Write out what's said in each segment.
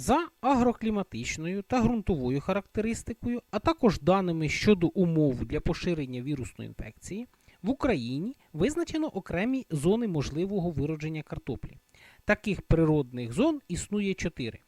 За агрокліматичною та ґрунтовою характеристикою, а також даними щодо умов для поширення вірусної інфекції, в Україні визначено окремі зони можливого виродження картоплі. Таких природних зон існує чотири.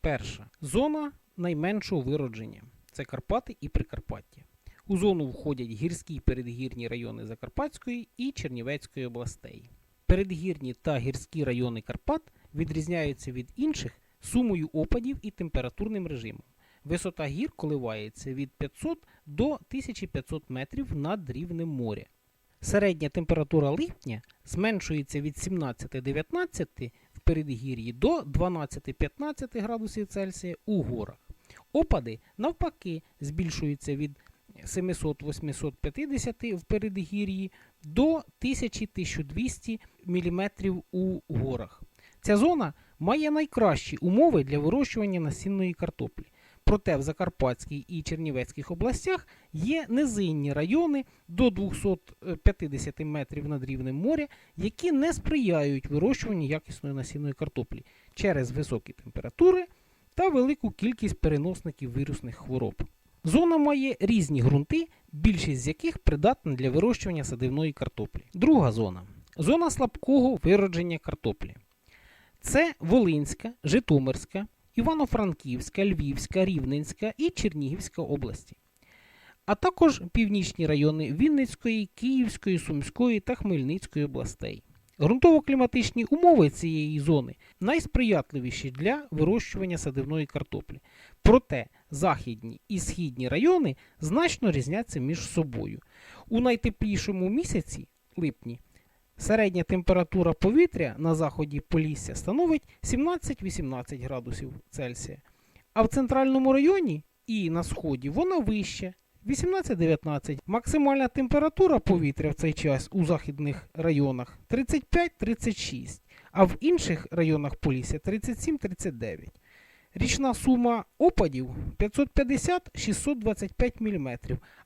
Перша зона найменшого виродження це Карпати і Прикарпаття. У зону входять гірські передгірні райони Закарпатської і Чернівецької областей. Передгірні та гірські райони Карпат відрізняються від інших сумою опадів і температурним режимом. Висота гір коливається від 500 до 1500 метрів над рівнем моря. Середня температура липня зменшується від 17-19 в передгір'ї до 12-15 градусів Цельсія у горах. Опади, навпаки, збільшуються від 700-850 в передгір'ї до 1000-1200 мм у горах. Ця зона має найкращі умови для вирощування насінної картоплі. Проте в Закарпатській і Чернівецьких областях є низинні райони до 250 метрів над рівнем моря, які не сприяють вирощуванню якісної насінної картоплі через високі температури та велику кількість переносників вірусних хвороб. Зона має різні ґрунти, більшість з яких придатна для вирощування садивної картоплі. Друга зона зона слабкого виродження картоплі. Це Волинська, Житомирська, Івано-Франківська, Львівська, Рівненська і Чернігівська області, а також північні райони Вінницької, Київської, Сумської та Хмельницької областей. Ґрунтово-кліматичні умови цієї зони найсприятливіші для вирощування садивної картоплі. Проте західні і східні райони значно різняться між собою. У найтеплішому місяці липні Середня температура повітря на заході Полісся становить 17-18 градусів Цельсія, а в центральному районі і на сході вона вища 18-19. Максимальна температура повітря в цей час у західних районах 35-36, а в інших районах Полісся 37-39. Річна сума опадів 550-625 мм,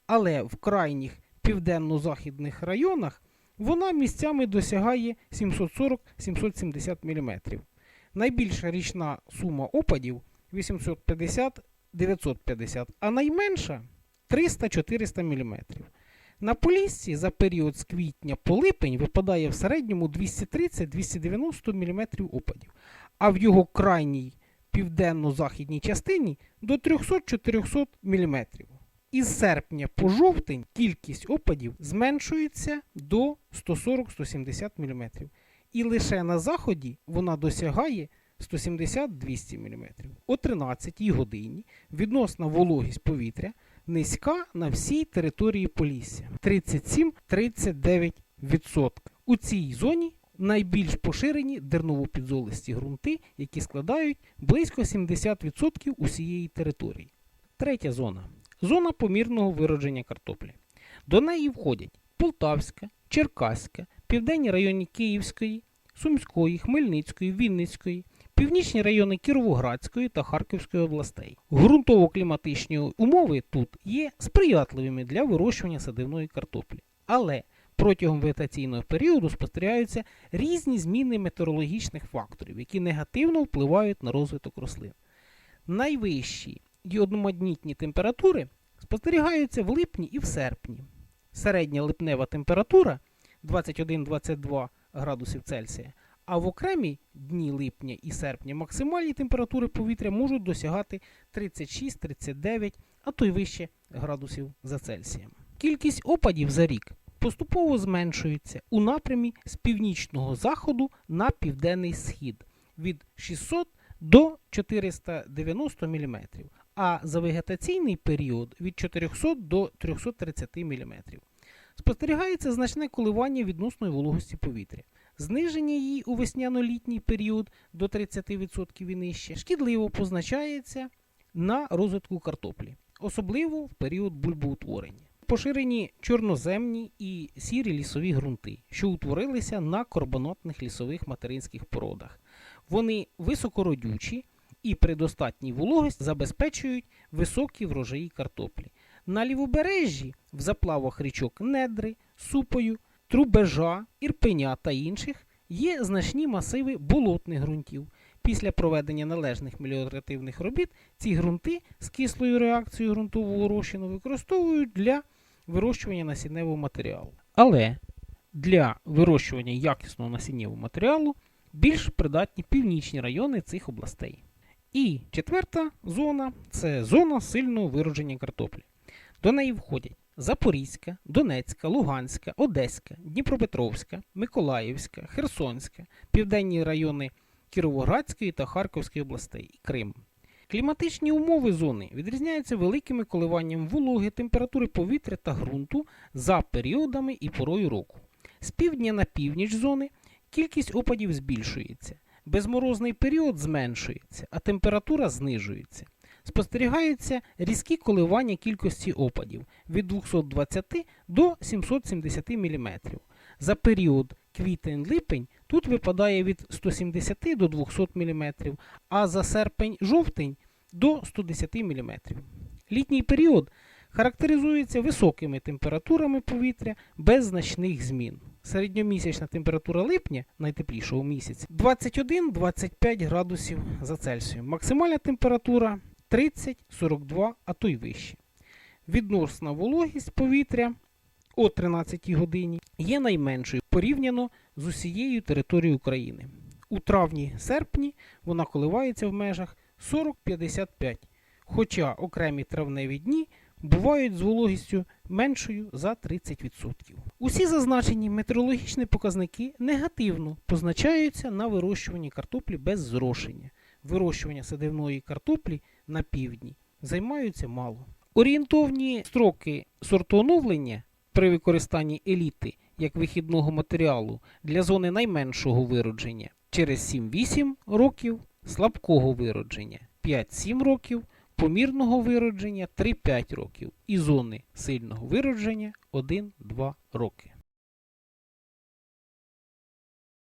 але в крайніх південно-західних районах вона місцями досягає 740-770 мм. Найбільша річна сума опадів 850-950, а найменша 300-400 мм. На Поліссі за період з квітня по липень випадає в середньому 230-290 мм опадів, а в його крайній південно-західній частині до 300-400 мм. Із серпня по жовтень кількість опадів зменшується до 140-170 мм. І лише на заході вона досягає 170-200 мм. О 13 годині відносна вологість повітря низька на всій території Полісся 37-39%. У цій зоні найбільш поширені дерново-підзолисті ґрунти, які складають близько 70% усієї території. Третя зона зона помірного виродження картоплі. До неї входять Полтавська, Черкаська, південні райони Київської, Сумської, Хмельницької, Вінницької, північні райони Кіровоградської та Харківської областей. Ґрунтово-кліматичні умови тут є сприятливими для вирощування садивної картоплі. Але протягом вегетаційного періоду спостерігаються різні зміни метеорологічних факторів, які негативно впливають на розвиток рослин. Найвищі і одноманітні температури спостерігаються в липні і в серпні. Середня липнева температура 21-22 градусів Цельсія, а в окремі дні липня і серпня максимальні температури повітря можуть досягати 36-39, а то й вище градусів за Цельсієм. Кількість опадів за рік поступово зменшується у напрямі з північного заходу на південний схід від 600 до 490 мм, а за вегетаційний період від 400 до 330 мм. Спостерігається значне коливання відносної вологості повітря. Зниження її у весняно-літній період до 30% і нижче шкідливо позначається на розвитку картоплі, особливо в період бульбоутворення. Поширені чорноземні і сірі лісові ґрунти, що утворилися на карбонатних лісових материнських породах. Вони високородючі і при достатній вологості забезпечують високі врожаї картоплі. На лівобережжі в заплавах річок Недри, Супою, Трубежа, Ірпеня та інших є значні масиви болотних ґрунтів. Після проведення належних меліоративних робіт ці ґрунти з кислою реакцією ґрунтового розчину використовують для вирощування насінневого матеріалу. Але для вирощування якісного насіннєвого матеріалу більш придатні північні райони цих областей. І четверта зона це зона сильного виродження картоплі. До неї входять Запорізька, Донецька, Луганська, Одеська, Дніпропетровська, Миколаївська, Херсонська, південні райони Кіровоградської та Харківської областей і Крим. Кліматичні умови зони відрізняються великими коливанням вологи, температури повітря та ґрунту за періодами і порою року. З півдня на північ зони кількість опадів збільшується, безморозний період зменшується, а температура знижується. Спостерігаються різкі коливання кількості опадів від 220 до 770 мм. За період квітень-липень тут випадає від 170 до 200 мм, а за серпень-жовтень до 110 мм. Літній період характеризується високими температурами повітря без значних змін. Середньомісячна температура липня, найтеплішого місяця, 21-25 градусів за Цельсієм. Максимальна температура 30-42, а то й вище. Відносна вологість повітря о 13 годині є найменшою порівняно з усією територією України. У травні-серпні вона коливається в межах 40-55, хоча окремі травневі дні бувають з вологістю меншою за 30%. Усі зазначені метеорологічні показники негативно позначаються на вирощуванні картоплі без зрошення. Вирощування садивної картоплі на півдні займаються мало. Орієнтовні строки сортооновлення при використанні еліти як вихідного матеріалу для зони найменшого виродження через 7-8 років, слабкого виродження 5-7 років, помірного виродження 3-5 років і зони сильного виродження 1-2 роки.